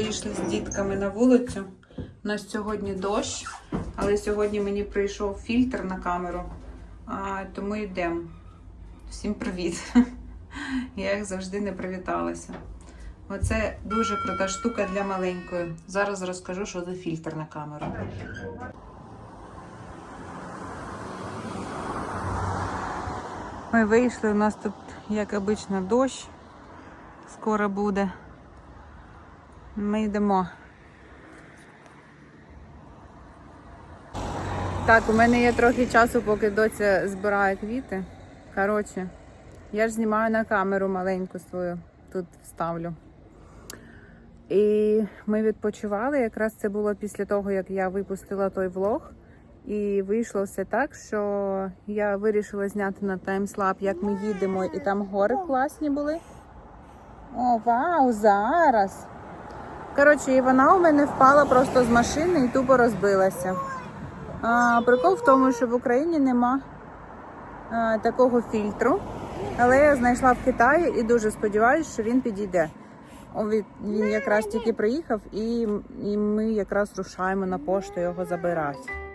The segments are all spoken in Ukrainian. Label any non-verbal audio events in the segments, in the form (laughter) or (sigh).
вийшли з дітками на вулицю. У нас сьогодні дощ, але сьогодні мені прийшов фільтр на камеру, тому йдемо. Всім привіт! (laughs) Я як завжди не привіталася. Оце дуже крута штука для маленької. Зараз розкажу, що за фільтр на камеру. Ми вийшли, у нас тут, як обично, дощ. Скоро буде. Ми йдемо. Так, у мене є трохи часу, поки доця збирає квіти. Коротше, я ж знімаю на камеру маленьку свою, тут вставлю. І ми відпочивали. Якраз це було після того, як я випустила той влог. І вийшло все так, що я вирішила зняти на таймслап, як ми їдемо, і там гори класні були. О, вау, зараз! Коротше, і вона у мене впала просто з машини і тупо розбилася. А, прикол в тому, що в Україні нема а, такого фільтру. Але я знайшла в Китаї і дуже сподіваюся, що він підійде. Він якраз тільки приїхав, і, і ми якраз рушаємо на пошту його забирати.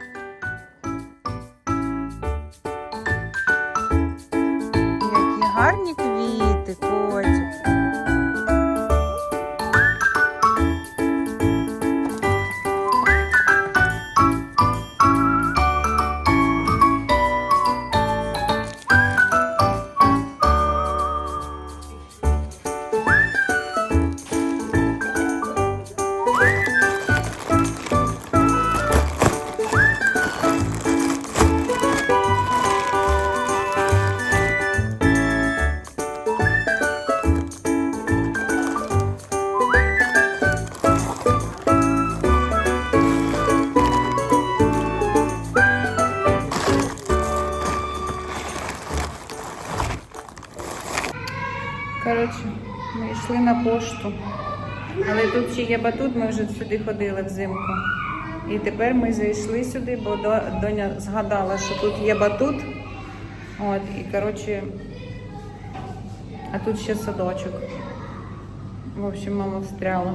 Коротше, ми йшли на пошту. Але тут ще є батут, ми вже сюди ходили взимку. І тепер ми зайшли сюди, бо доня згадала, що тут є батут. От, і коротше, а тут ще садочок. В общем, мама встряла.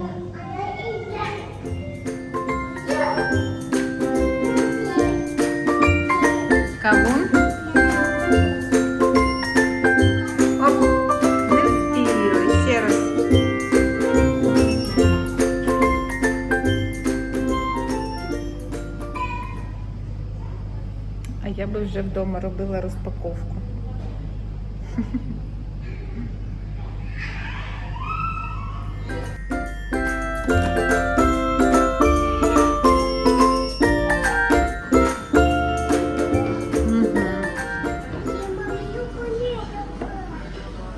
Кавун. Вже вдома робила розпаковку.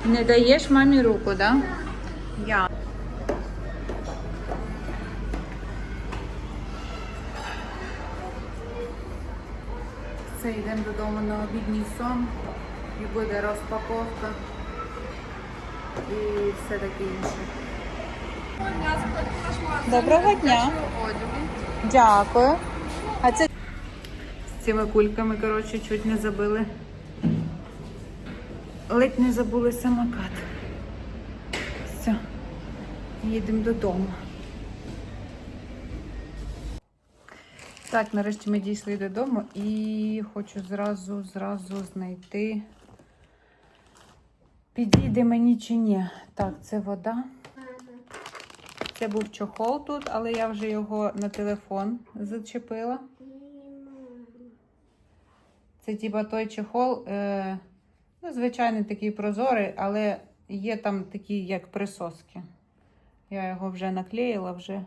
Не даєш мамі руку, да? Все, йдемо додому на обідній сон і буде розпаковка і все таке інше. Доброго дня. Дякую. А це з цими кульками, коротше, чуть не забили. Ледь не забули самокат. Все, їдемо додому. Так, нарешті ми дійшли додому і хочу зразу, зразу знайти. Підійде мені чи ні. Так, це вода. Це був чохол тут, але я вже його на телефон зачепила. Це типа той чехол, е, ну, звичайний такий прозорий, але є там такі, як присоски. Я його вже наклеїла, вже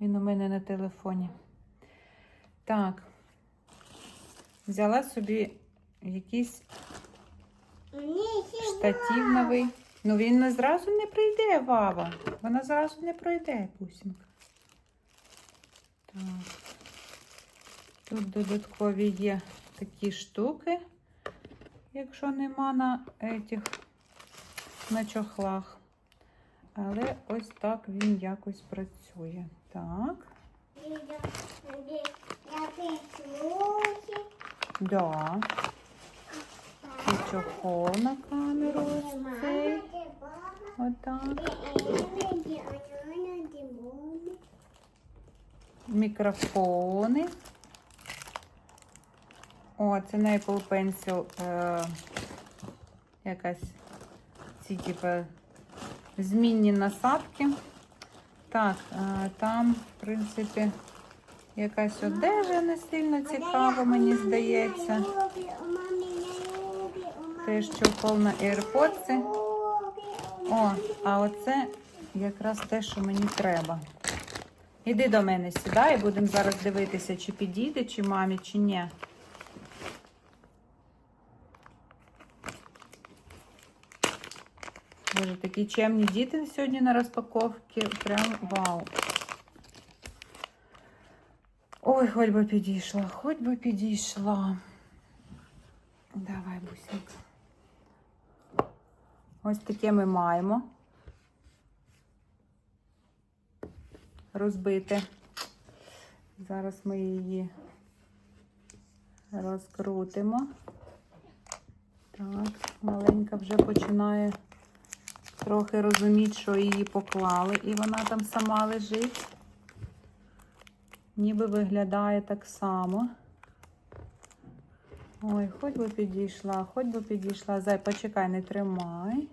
він у мене на телефоні. Так, взяла собі якийсь штатив новий. Ну він не зразу не прийде, Вава. Вона зразу не пройде, пусінка. Так. Тут додаткові є такі штуки, якщо нема на етих, на чохлах. Але ось так він якось працює. Так. Да. І чохол на камеру ось цей. Отак. мікрофони. О, це на Apple Pencil е, якась ці, типу, змінні насадки. Так, е, там, в принципі, якась одежа не сильно цікава, мені здається. Теж чохол на AirPods. О, а оце якраз те, що мені треба. Іди до мене сідай, будемо зараз дивитися, чи підійде, чи мамі, чи ні. Боже, такі чемні діти сьогодні на розпаковці. Прям вау. Ой, хоч би підійшла, хоч би підійшла. Давай, бусинка. Ось таке ми маємо. Розбите. Зараз ми її розкрутимо. Так, маленька вже починає трохи розуміти, що її поклали, і вона там сама лежить. Ніби виглядає так само. Ой, хоч би підійшла, хоч би підійшла. Зай, почекай, не тримай.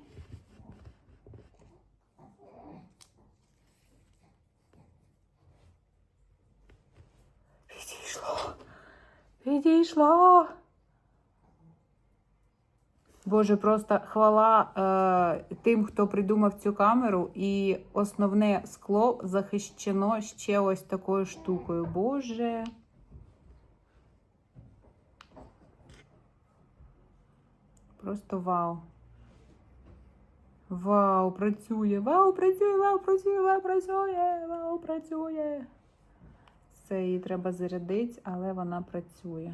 Підійшло. Підійшло. Боже, просто хвала е, тим, хто придумав цю камеру, і основне скло захищено ще ось такою штукою. Боже. Просто вау. Вау, працює, вау, працює, вау, працює, вау, працює, вау, працює. Це її треба зарядити, але вона працює.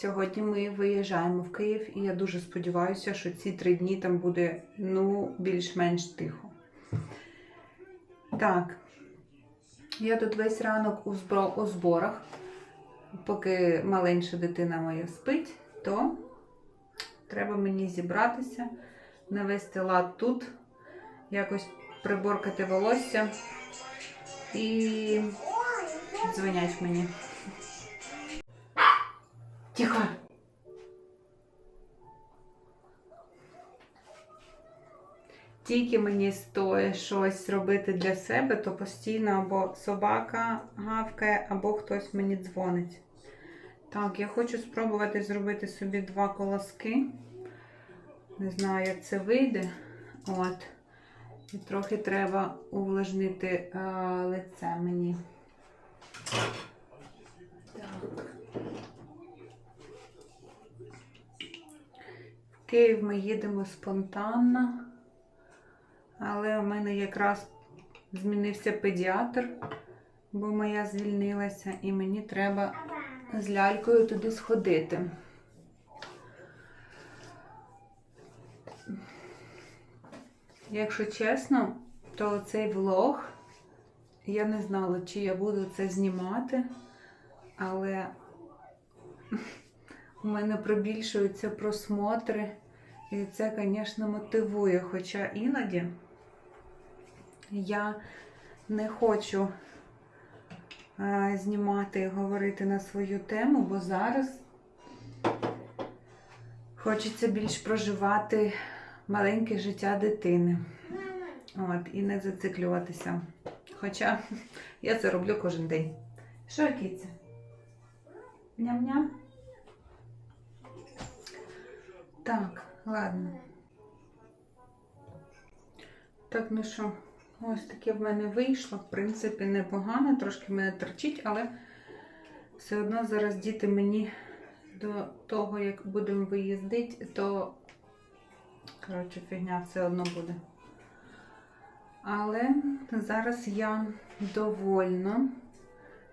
Сьогодні ми виїжджаємо в Київ, і я дуже сподіваюся, що ці три дні там буде ну, більш-менш тихо. Так, я тут весь ранок у, збро... у зборах. Поки маленьша дитина моя спить, то треба мені зібратися, навести лад тут, якось приборкати волосся і дзвонять мені. Тихо. Тільки мені стоїть щось робити для себе, то постійно або собака гавкає, або хтось мені дзвонить. Так, я хочу спробувати зробити собі два колоски. Не знаю, як це вийде. От. І трохи треба увлажнити е, лице мені. Київ ми їдемо спонтанно, але у мене якраз змінився педіатр, бо моя звільнилася, і мені треба з лялькою туди сходити. Якщо чесно, то цей влог я не знала, чи я буду це знімати, але (laughs) у мене прибільшуються просмотри, і це, звісно, мотивує. Хоча іноді я не хочу знімати і говорити на свою тему, бо зараз хочеться більш проживати маленьке життя дитини. От, і не зациклюватися. Хоча я це роблю кожен день. Що, кіця? Ням-ням? Так, ладно. Так, ну що, ось таке в мене вийшло. В принципі, непогано, трошки мене торчить, але все одно зараз діти мені до того, як будемо виїздити, то, коротше, фігня все одно буде. Але зараз я довольна.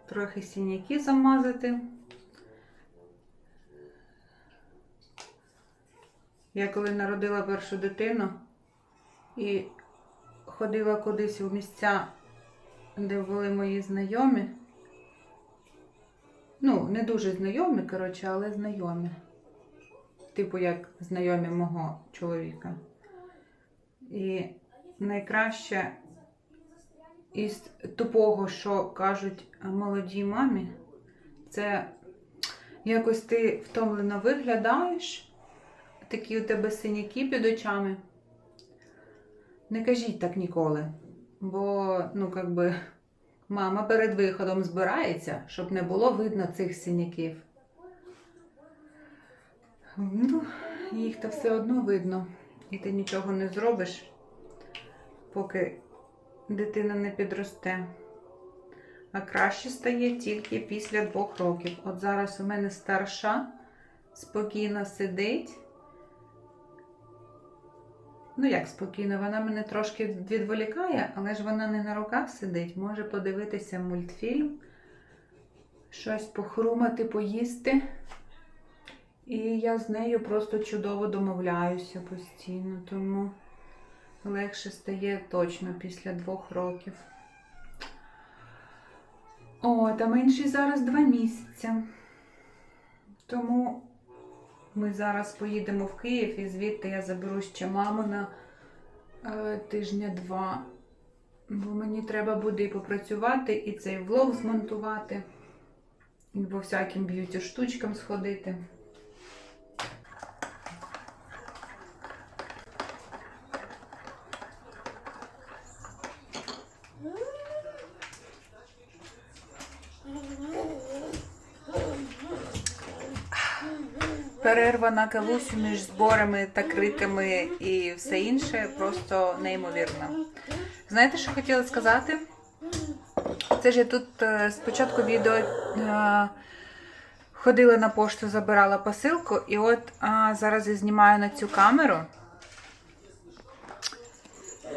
Трохи синяки замазати. Я коли народила першу дитину і ходила кудись у місця, де були мої знайомі. Ну, не дуже знайомі, коротше, але знайомі. Типу, як знайомі мого чоловіка. І найкраще із тупого, що кажуть молодій мамі, це якось ти втомлено виглядаєш, такі у тебе синяки під очами. Не кажіть так ніколи. Бо, ну, як би, мама перед виходом збирається, щоб не було видно цих синяків. Ну, їх то все одно видно, і ти нічого не зробиш, поки дитина не підросте. А краще стає тільки після двох років. От зараз у мене старша спокійно сидить. Ну, як спокійно, вона мене трошки відволікає, але ж вона не на руках сидить. Може подивитися мультфільм, щось похрумати, поїсти. І я з нею просто чудово домовляюся постійно, тому легше стає точно після двох років. О, та менший зараз два місяці. Тому ми зараз поїдемо в Київ і звідти я заберу ще маму на е, тижня-два. Бо мені треба буде і попрацювати, і цей влог змонтувати, і по всяким б'юті штучкам сходити. Перерва на між зборами та криками і все інше просто неймовірна. Знаєте, що хотіла сказати? Це ж я тут е, спочатку відео е, ходила на пошту, забирала посилку, і от а, зараз я знімаю на цю камеру.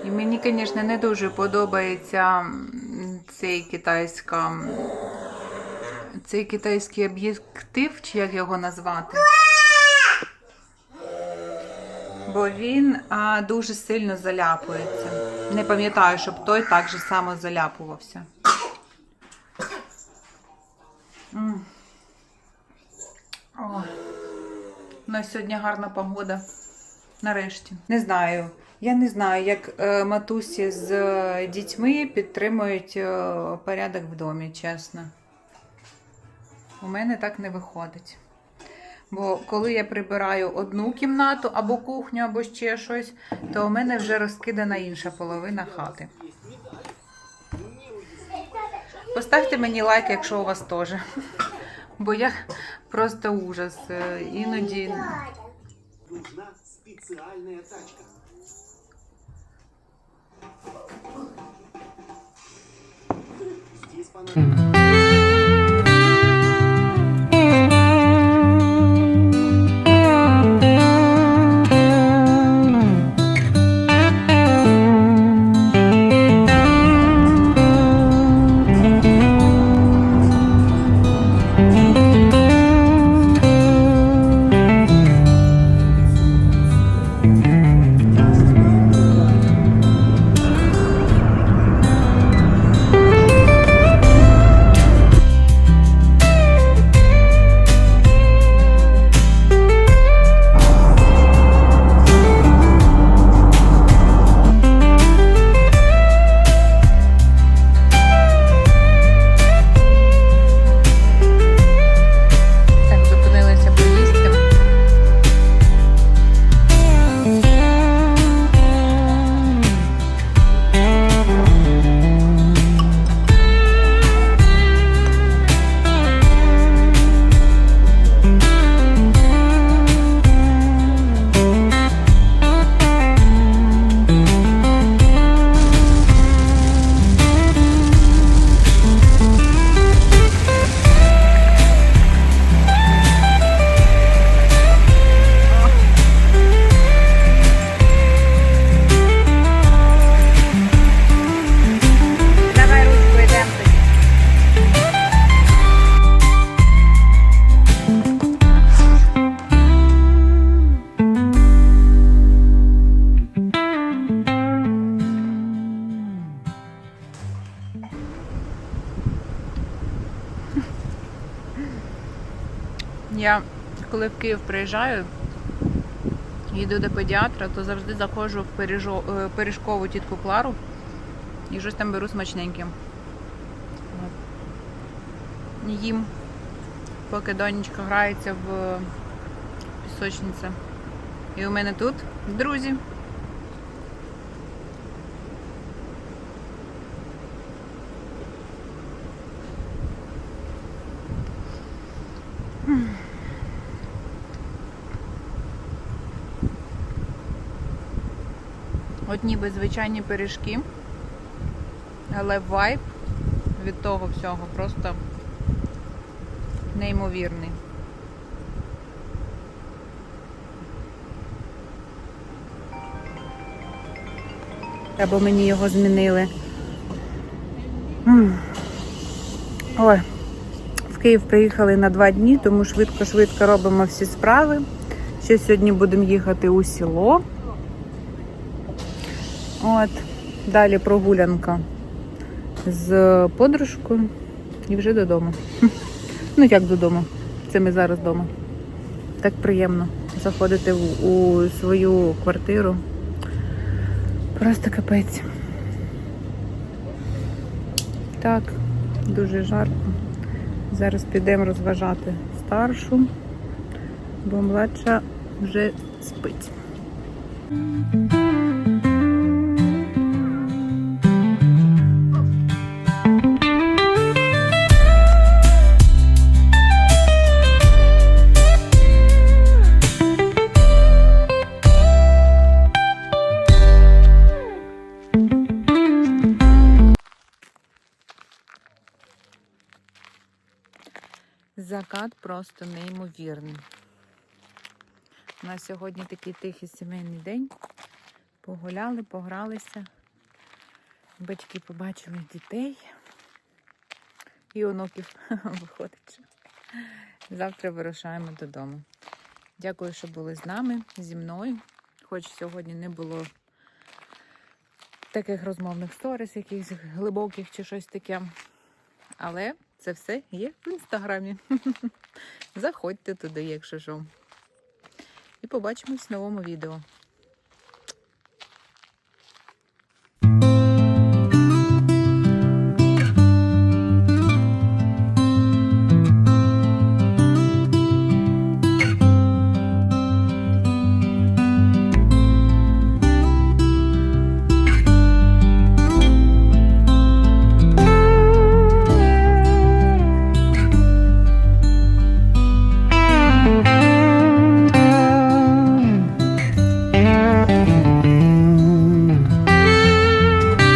І мені, звісно, не дуже подобається цей китайська, цей китайський об'єктив, чи як його назвати. Бо він а, дуже сильно заляпується. Не пам'ятаю, щоб той так же само заляпувався. М. О, у нас сьогодні гарна погода. Нарешті. Не знаю. Я не знаю, як е, матусі з е, дітьми підтримують е, порядок в домі, чесно. У мене так не виходить. Бо коли я прибираю одну кімнату або кухню, або ще щось, то у мене вже розкидана інша половина хати. Поставте мені лайк, якщо у вас теж. Бо я просто ужас. Е, Іноді. Нужна понадобится... Я коли в Київ приїжджаю, їду до педіатра, то завжди заходжу в е, пиріжкову тітку Клару і щось там беру смачненьким. Їм, поки донечка грається в пісочниці. І у мене тут друзі. Ніби звичайні пиріжки, але вайб від того всього просто неймовірний. Або мені його змінили. Ой, в Київ приїхали на два дні, тому швидко-швидко робимо всі справи. Ще сьогодні будемо їхати у село. От, далі прогулянка з подружкою і вже додому. Ну, як додому. Це ми зараз вдома. Так приємно заходити в, у свою квартиру. Просто капець. Так, дуже жарко. Зараз підемо розважати старшу, бо младша вже спить. Закат просто неймовірний. У нас сьогодні такий тихий сімейний день. Погуляли, погралися. Батьки побачили дітей і онуків (laughs) виходить. Завтра вирушаємо додому. Дякую, що були з нами, зі мною. Хоч сьогодні не було таких розмовних сторіс, якихось глибоких чи щось таке. Але це все є в інстаграмі. (laughs) Заходьте туди, якщо що. І побачимось в новому відео.